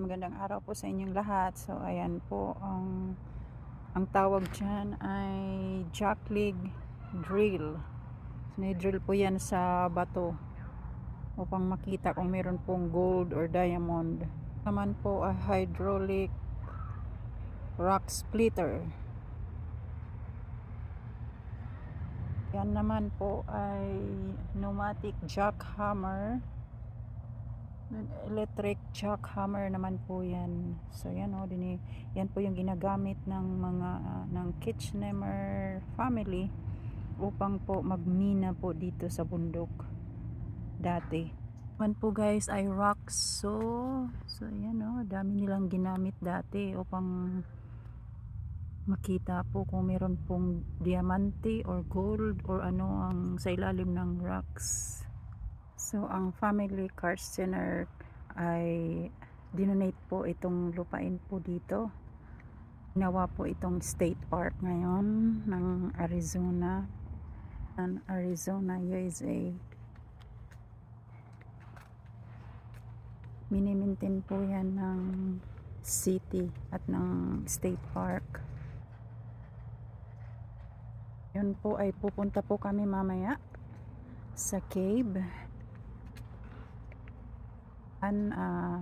Magandang araw po sa inyong lahat. So, ayan po, ang ang tawag dyan ay jackleg drill. So, drill po yan sa bato upang makita kung meron pong gold or diamond. Naman po ay hydraulic rock splitter. Yan naman po ay pneumatic jackhammer electric jackhammer naman po yan. So yan o din yan po yung ginagamit ng mga ah, ng Kitchener family upang po magmina po dito sa bundok dati. Man po guys ay rock so so yan o dami nilang ginamit dati upang makita po kung meron pong diamante or gold or ano ang sa ilalim ng rocks So, ang family Karstener ay dinonate po itong lupain po dito. Ginawa po itong state park ngayon ng Arizona. ng Arizona, USA. Minimintin po yan ng city at ng state park. Yun po ay pupunta po kami mamaya sa cave an ah,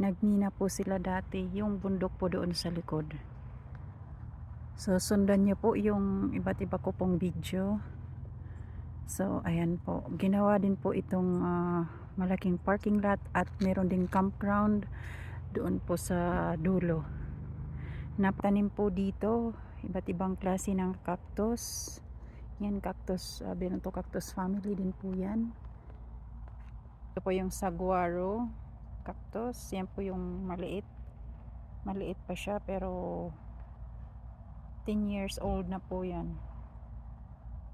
nagmina po sila dati yung bundok po doon sa likod. So sundan niyo po yung iba't iba ko pong video. So ayan po. Ginawa din po itong ah, malaking parking lot at meron ding campground doon po sa dulo. Naptanim po dito iba't ibang klase ng cactus. Yan cactus uh, to cactus family din po yan. Ito po yung saguaro cactus. Yan po yung maliit. Maliit pa siya pero 10 years old na po yan.